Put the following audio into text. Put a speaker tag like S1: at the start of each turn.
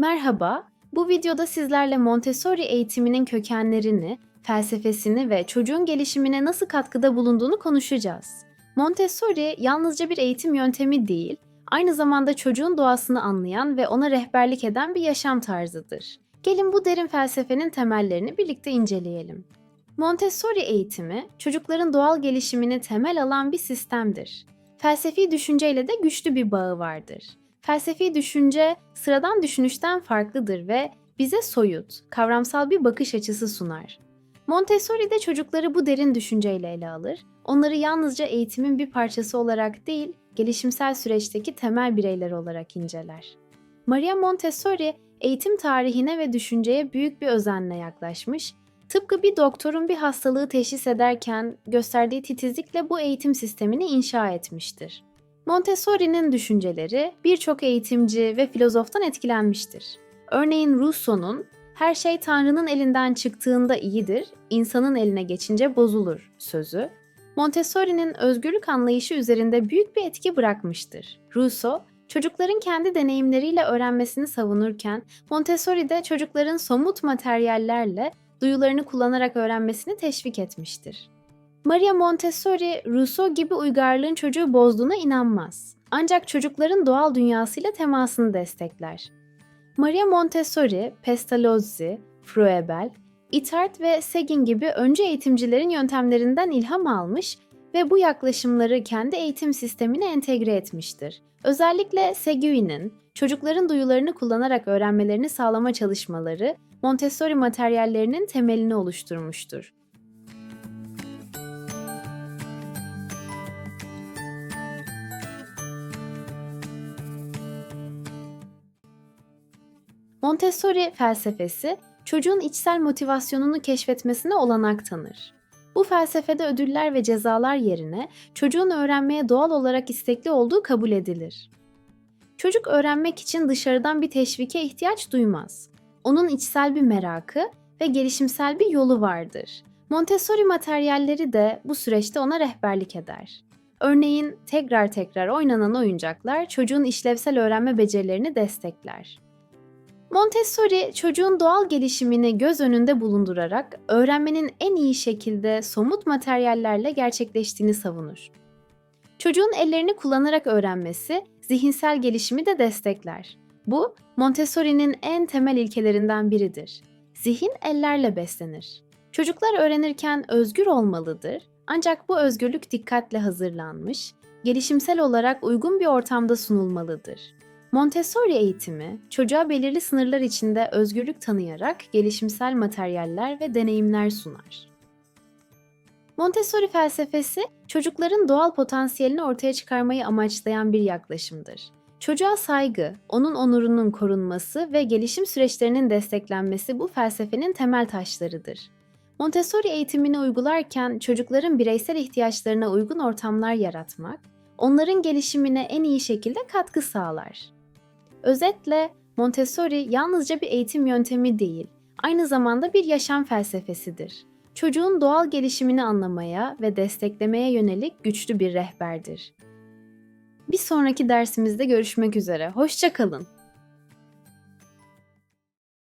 S1: Merhaba, bu videoda sizlerle Montessori eğitiminin kökenlerini, felsefesini ve çocuğun gelişimine nasıl katkıda bulunduğunu konuşacağız. Montessori yalnızca bir eğitim yöntemi değil, aynı zamanda çocuğun doğasını anlayan ve ona rehberlik eden bir yaşam tarzıdır. Gelin bu derin felsefenin temellerini birlikte inceleyelim. Montessori eğitimi, çocukların doğal gelişimini temel alan bir sistemdir. Felsefi düşünceyle de güçlü bir bağı vardır. Felsefi düşünce sıradan düşünüşten farklıdır ve bize soyut, kavramsal bir bakış açısı sunar. Montessori de çocukları bu derin düşünceyle ele alır. Onları yalnızca eğitimin bir parçası olarak değil, gelişimsel süreçteki temel bireyler olarak inceler. Maria Montessori eğitim tarihine ve düşünceye büyük bir özenle yaklaşmış. Tıpkı bir doktorun bir hastalığı teşhis ederken gösterdiği titizlikle bu eğitim sistemini inşa etmiştir. Montessori'nin düşünceleri birçok eğitimci ve filozoftan etkilenmiştir. Örneğin Rousseau'nun her şey Tanrı'nın elinden çıktığında iyidir, insanın eline geçince bozulur sözü, Montessori'nin özgürlük anlayışı üzerinde büyük bir etki bırakmıştır. Rousseau, çocukların kendi deneyimleriyle öğrenmesini savunurken, Montessori de çocukların somut materyallerle duyularını kullanarak öğrenmesini teşvik etmiştir. Maria Montessori, Rousseau gibi uygarlığın çocuğu bozduğuna inanmaz. Ancak çocukların doğal dünyasıyla temasını destekler. Maria Montessori, Pestalozzi, Froebel, Itard ve Seguin gibi önce eğitimcilerin yöntemlerinden ilham almış ve bu yaklaşımları kendi eğitim sistemine entegre etmiştir. Özellikle Seguin'in çocukların duyularını kullanarak öğrenmelerini sağlama çalışmaları Montessori materyallerinin temelini oluşturmuştur. Montessori felsefesi çocuğun içsel motivasyonunu keşfetmesine olanak tanır. Bu felsefede ödüller ve cezalar yerine çocuğun öğrenmeye doğal olarak istekli olduğu kabul edilir. Çocuk öğrenmek için dışarıdan bir teşvike ihtiyaç duymaz. Onun içsel bir merakı ve gelişimsel bir yolu vardır. Montessori materyalleri de bu süreçte ona rehberlik eder. Örneğin tekrar tekrar oynanan oyuncaklar çocuğun işlevsel öğrenme becerilerini destekler. Montessori çocuğun doğal gelişimini göz önünde bulundurarak öğrenmenin en iyi şekilde somut materyallerle gerçekleştiğini savunur. Çocuğun ellerini kullanarak öğrenmesi zihinsel gelişimi de destekler. Bu Montessori'nin en temel ilkelerinden biridir. Zihin ellerle beslenir. Çocuklar öğrenirken özgür olmalıdır ancak bu özgürlük dikkatle hazırlanmış, gelişimsel olarak uygun bir ortamda sunulmalıdır. Montessori eğitimi, çocuğa belirli sınırlar içinde özgürlük tanıyarak gelişimsel materyaller ve deneyimler sunar. Montessori felsefesi, çocukların doğal potansiyelini ortaya çıkarmayı amaçlayan bir yaklaşımdır. Çocuğa saygı, onun onurunun korunması ve gelişim süreçlerinin desteklenmesi bu felsefenin temel taşlarıdır. Montessori eğitimini uygularken çocukların bireysel ihtiyaçlarına uygun ortamlar yaratmak, onların gelişimine en iyi şekilde katkı sağlar. Özetle Montessori yalnızca bir eğitim yöntemi değil, aynı zamanda bir yaşam felsefesidir. Çocuğun doğal gelişimini anlamaya ve desteklemeye yönelik güçlü bir rehberdir. Bir sonraki dersimizde görüşmek üzere. Hoşçakalın.